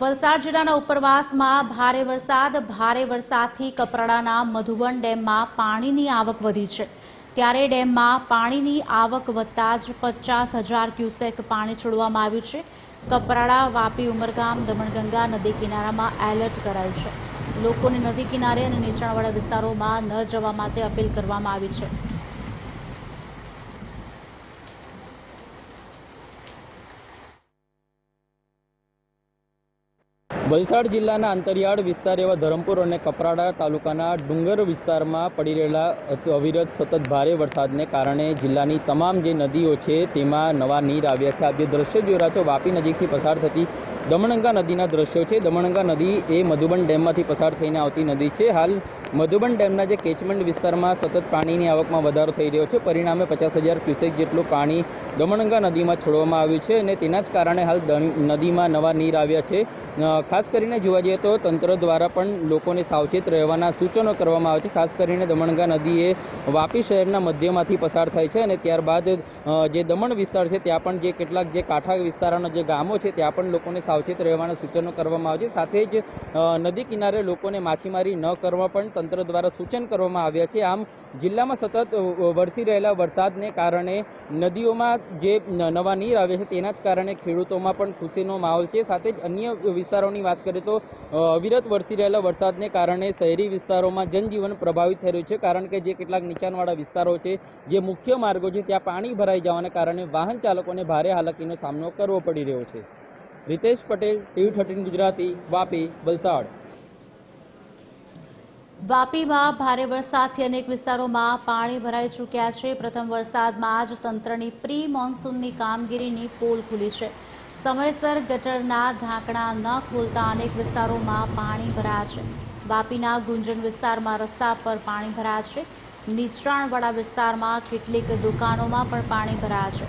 વલસાડ જિલ્લાના ઉપરવાસમાં ભારે વરસાદ, ભારે વરસાદથી કપરાડાના મધુબન ડેમમાં પાણીની આવક વધી છે. ત્યારે ડેમમાં પાણીની આવક વધતા જ પચાસ હજાર ક્યુસેક પાણી છોડવામાં આવ્યું છે. કપરાડા, વાપી, ઉમરગામ, દમણગંગા નદી કિનારામાં એલર્ટ કરાયું છે. લોકોને નદી કિનારે અને નીચાણવાળા વિસ્તારોમાં ન જવા માટે અપીલ કરવામાં આવી છે. વલસાડ જિલ્લાના અંતરિયાળ વિસ્તાર એવા ધરમપુર અને કપરાડા તાલુકાના ડુંગર વિસ્તારમાં પડી રહેલા અવિરત સતત ભારે વરસાદને કારણે જિલ્લાની તમામ જે નદીઓ છે તેમાં નવા નીર આવ્યા છે. આ જે દ્રશ્ય જોઈ રહ્યા વાપી નજીકથી પસાર થતી દમણગંગા નદીના દ્રશ્યો છે. દમણગંગા નદી એ મધુબન ડેમમાંથી પસાર થઈને આવતી નદી છે. હાલ મધુબન ડેમના જે કેચમેન્ટ વિસ્તારમાં સતત પાણીની આવકમાં વધારો થઈ રહ્યો છે, પરિણામે પચાસ હજાર ક્યુસેક જેટલું પાણી દમણગંગા નદીમાં છોડવામાં આવ્યું છે અને તેના જ કારણે હાલ નદીમાં નવા નીર આવ્યા છે. ખાસ કરીને જોવા જઈએ તો તંત્ર દ્વારા પણ લોકોને સાવચેત રહેવાના સૂચનો કરવામાં આવે છે. ખાસ કરીને દમણગંગા નદી એ વાપી શહેરના મધ્યમાંથી પસાર થાય છે અને ત્યારબાદ જે દમણ વિસ્તાર છે ત્યાં પણ જે કેટલાક જે કાંઠા વિસ્તારોના જે ગામો છે ત્યાં પણ લોકોને સાવચેત રહેવાના સૂચનો કરવામાં આવે છે. સાથે જ નદી કિનારે લોકોને માછીમારી ન કરવા પણ તંત્ર દ્વારા સૂચન કરવામાં આવ્યા છે. આમ, જિલ્લામાં સતત વરસી રહેલા વરસાદને કારણે નદીઓમાં જે નવા નીર આવે છે તેના જ કારણે ખેડૂતોમાં પણ ખુશીનો માહોલ છે. સાથે જ અન્ય વિસ્તારોની વાત કરીએ તો અવિરત વરસી રહેલા વરસાદને કારણે શહેરી વિસ્તારોમાં જનજીવન પ્રભાવિત થઈ રહ્યું છે. કારણ કે જે કેટલાક નીચાણવાળા વિસ્તારો છે, જે મુખ્ય માર્ગો છે, ત્યાં પાણી ભરાઈ જવાને કારણે વાહન ચાલકોને ભારે હાલાકીનો સામનો કરવો પડી રહ્યો છે. Ritesh Patel, TV thirteen Gujarati, Vapi, Valsad. વાપીમાં ભારે વરસાદથી અનેક વિસ્તારોમાં પાણી ભરાઈ ચૂક્યા છે. પ્રથમ વરસાદમાં જ તંત્રની પ્રી મોન્સૂનની કામગીરીની પોલ ખુલી છે. સમયસર ગટરના ઢાંકણા ન ખોલતા અનેક વિસ્તારોમાં પાણી ભરાયા છે. વાપીના ગુંજન વિસ્તારમાં રસ્તા પર પાણી ભરાયા છે. નીચાણવાળા વિસ્તારમાં કેટલીક દુકાનોમાં પણ પાણી ભરાયા છે.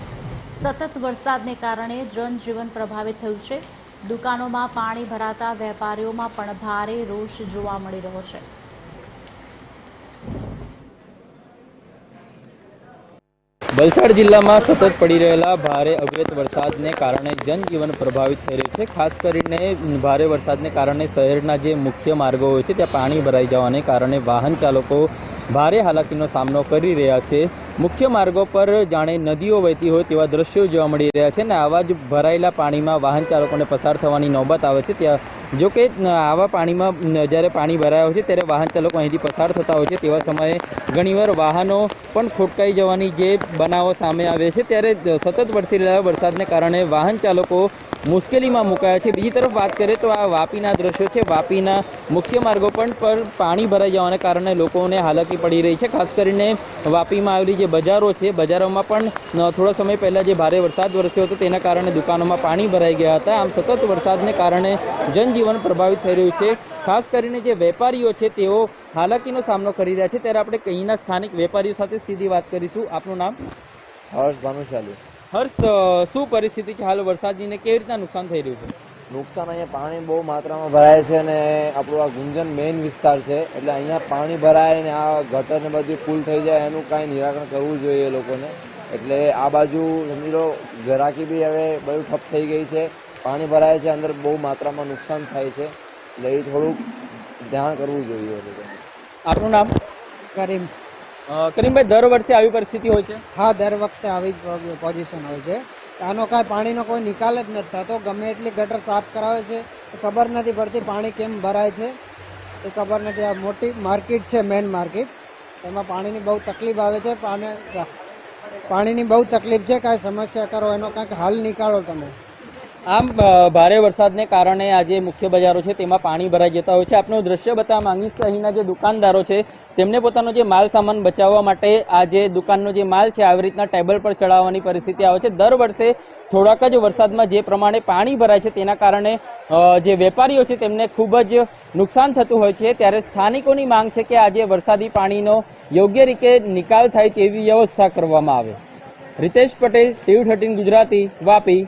સતત વરસાદને કારણે જનજીવન પ્રભાવિત થયું છે. દુકાનોમાં પાણી ભરાતા વેપારીઓમાં પણ ભારે રોષ જોવા મળી રહ્યો છે. વલસાડ જિલ્લામાં સતત પડી રહેલા ભારે અવિરત વરસાદને કારણે જનજીવન પ્રભાવિત થઈ રહ્યું છે. ખાસ કરીને ભારે વરસાદને કારણે શહેરના જે મુખ્ય માર્ગો હોય છે, ત્યાં પાણી ભરાઈ જવાને કારણે વાહન ચાલકો ભારે હાલાકીનો સામનો કરી રહ્યા છે. મુખ્ય માર્ગો પર જાણે નદીઓ વહેતી હોય તેવા દ્રશ્યો જોવા મળી રહ્યા છે અને આવા જ ભરાયેલા પાણીમાં વાહન ચાલકોને પસાર થવાની નોબત આવે છે. ત્યાં જો કે આવા પાણીમાં જ્યારે પાણી ભરાયા હોય છે, ત્યારે વાહન ચાલકો અહીંથી પસાર થતા હોય છે. તેવા સમયે ઘણીવાર વાહનો પણ ખોટકાઈ જવાની જે બનાવો સામે આવે છે. ત્યારે સતત વરસી રહેલા વરસાદને કારણે વાહન ચાલકો મુશ્કેલીમાં મુકાયા છે. બીજી તરફ વાત કરીએ તો આ વાપીના દ્રશ્યો છે. વાપીના મુખ્ય માર્ગો પણ પર પાણી ભરાઈ જવાને કારણે લોકોને હાલાકી પડી રહી છે. ખાસ કરીને વાપીમાં આવેલી જે બજારો છે બજારોમાં પણ થોડા સમય પહેલાં જે ભારે વરસાદ વરસ્યો હતો તેના કારણે દુકાનોમાં પાણી ભરાઈ ગયા હતા. આમ સતત વરસાદને કારણે જનજીવન પ્રભાવિત થઈ રહ્યું છે. ખાસ કરીને જે વેપારીઓ છે તેઓ હાલાકીનો સામનો કરી રહ્યા છે. ત્યારે આપણે અહીંના સ્થાનિક વેપારીઓ સાથે સીધી વાત કરીશું. આપનું નામ? હર્ષ ભાનુશાલી. હર્ષ શું પરિસ્થિતિ છે? હાલ વરસાદની કેવી રીતના નુકસાન થઈ રહ્યું છે? નુકસાન અહીંયા પાણી બહુ માત્રામાં ભરાય છે અને આપણું આ ગુંજન મેઇન વિસ્તાર છે. એટલે અહીંયા પાણી ભરાય ને આ ગટર ને બધી ફૂલ થઈ જાય એનું કાંઈ નિરાકરણ કરવું જોઈએ એ લોકોને. એટલે આ બાજુ સમજી લો ઘરાકી બી હવે બધું ઠપ થઈ ગઈ છે. પાણી ભરાય છે અંદર બહુ માત્રામાં નુકસાન થાય છે. એટલે એ થોડુંક ધ્યાન કરવું જોઈએ આપનું નામ? કરીમ. કરીમભાઈ દર વર્ષે આવી પરિસ્થિતિ હોય છે? હા દર વખતે આવી જ પોઝિશન હોય છે. આનો કાંઈ પાણીનો કોઈ નિકાલ જ નથી થતો. ગમે એટલી ગટર સાફ કરાવે છે ખબર નથી પડતી પાણી કેમ ભરાય છે. એ ખબર નથી. આ મોટી માર્કેટ છે મેઇન માર્કેટ. એમાં પાણીની બહુ તકલીફ આવે છે. પાણી, પાણીની બહુ તકલીફ છે. કાંઈ સમસ્યા કરો, એનો કાંઈક હલ નીકાળો તમે. આમ ભારે વરસાદને કારણે આ જે મુખ્ય બજારો છે તેમાં પાણી ભરાઈ જતા હોય છે. આપનું દ્રશ્ય બતાવવા માંગીશ કે અહીંના જે દુકાનદારો છે, તેમને પોતાનો જે માલ સામાન બચાવવા માટે આ જે દુકાનનો જે માલ છે, આવી રીતના ટેબલ પર ચડાવવાની પરિસ્થિતિ આવે છે. દર વર્ષે થોડાક જ વરસાદમાં જે પ્રમાણે પાણી ભરાય છે, તેના કારણે જે વેપારીઓ છે તેમને ખૂબ જ નુકસાન થતું હોય છે. ત્યારે સ્થાનિકોની માંગ છે કે આજે વરસાદી પાણીનો યોગ્ય રીતે નિકાલ થાય તેવી વ્યવસ્થા કરવામાં આવે. Ritesh Patel, TV thirteen Gujarati, Vapi.